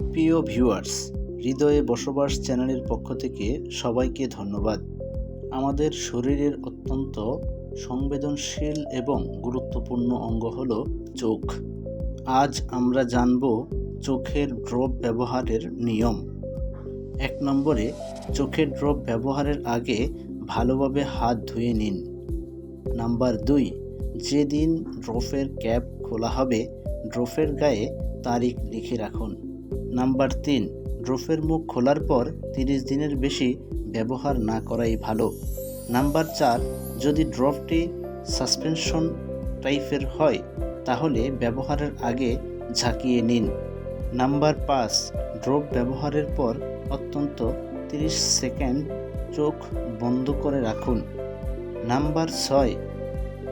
প্রিয় ভিউয়ার্স, হৃদয়ে বসবাস চ্যানেলের পক্ষ থেকে সবাইকে ধন্যবাদ। আমাদের শরীরের অত্যন্ত সংবেদনশীল এবং গুরুত্বপূর্ণ অঙ্গ হল চোখ। আজ আমরা জানব চোখের ড্রপ ব্যবহারের নিয়ম। এক নম্বরে, চোখের ড্রপ ব্যবহারের আগে ভালোভাবে হাত ধুয়ে নিন। নাম্বার দুই, যেদিন ড্রপের ক্যাপ খোলা হবে ড্রপের গায়ে তারিখ লিখে রাখুন। নাম্বার তিন ড্রপের মুখ খোলার পর তিরিশ দিনের বেশি ব্যবহার না করাই ভালো। নাম্বার চার, যদি ড্রপটি সাসপেনশন টাইপের হয়, তাহলে ব্যবহারের আগে ঝাঁকিয়ে নিন। নাম্বার পাঁচ ড্রপ ব্যবহারের পর অত্যন্ত তিরিশ সেকেন্ড চোখ বন্ধ করে রাখুন। নাম্বার ছয়,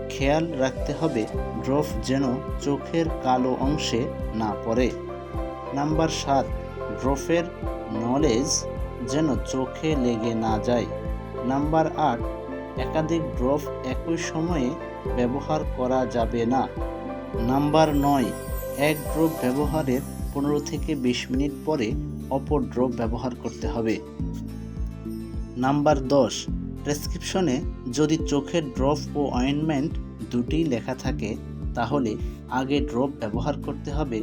খেয়াল রাখতে হবে ড্রপ যেন চোখের কালো অংশে না পড়ে। নাম্বার সাত ড্রফের নলেজ যেন চোখে লেগে না যায়। নাম্বার আট, একাধিক ড্রপ একই সময়ে ব্যবহার করা যাবে না। নাম্বার নয়, এক ড্রপ ব্যবহারের পনেরো থেকে বিশ মিনিট পরে অপর ড্রপ ব্যবহার করতে হবে। নাম্বার দশ, প্রেসক্রিপশনে যদি চোখের ড্রপ ও অয়েনমেন্ট দুটিই লেখা থাকে, তাহলে আগে ড্রপ ব্যবহার করতে হবে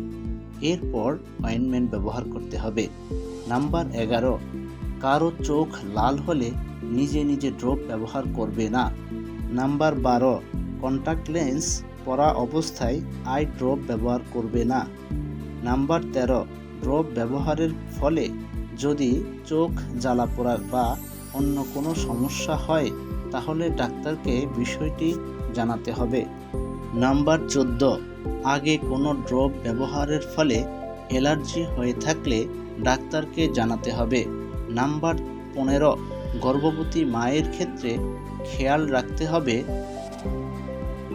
এরপর অয়েনমেন্ট ব্যবহার করতে হবে। নাম্বার এগারো, কারও চোখ লাল হলে নিজে নিজে ড্রপ ব্যবহার করবে না। নাম্বার বারো কন্টাক্ট লেন্স পরা অবস্থায় আই ড্রপ ব্যবহার করবে না। নাম্বার তেরো ড্রপ ব্যবহারের ফলে যদি চোখ জ্বালা পোড়া বা অন্য কোনো সমস্যা হয়, তাহলে ডাক্তারকে বিষয়টি জানাতে হবে। নাম্বার চোদ্দ আগে কোনো ড্রপ ব্যবহারের ফলে অ্যালার্জি হয়ে থাকলে ডাক্তারকে জানাতে হবে। নাম্বার পনেরো, গর্ভবতী মায়ের ক্ষেত্রে খেয়াল রাখতে হবে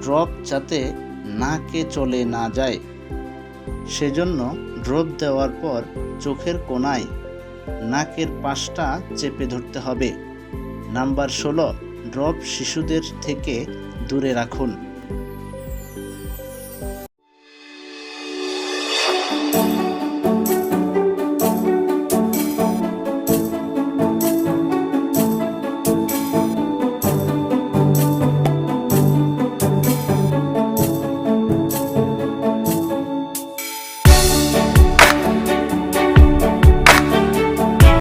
ড্রপ যাতে নাকে চলে না যায়। সেজন্য ড্রপ দেওয়ার পর চোখের কোনায় নাকের পাশটা চেপে ধরতে হবে। নাম্বার ষোলো, ড্রপ শিশুদের থেকে দূরে রাখুন।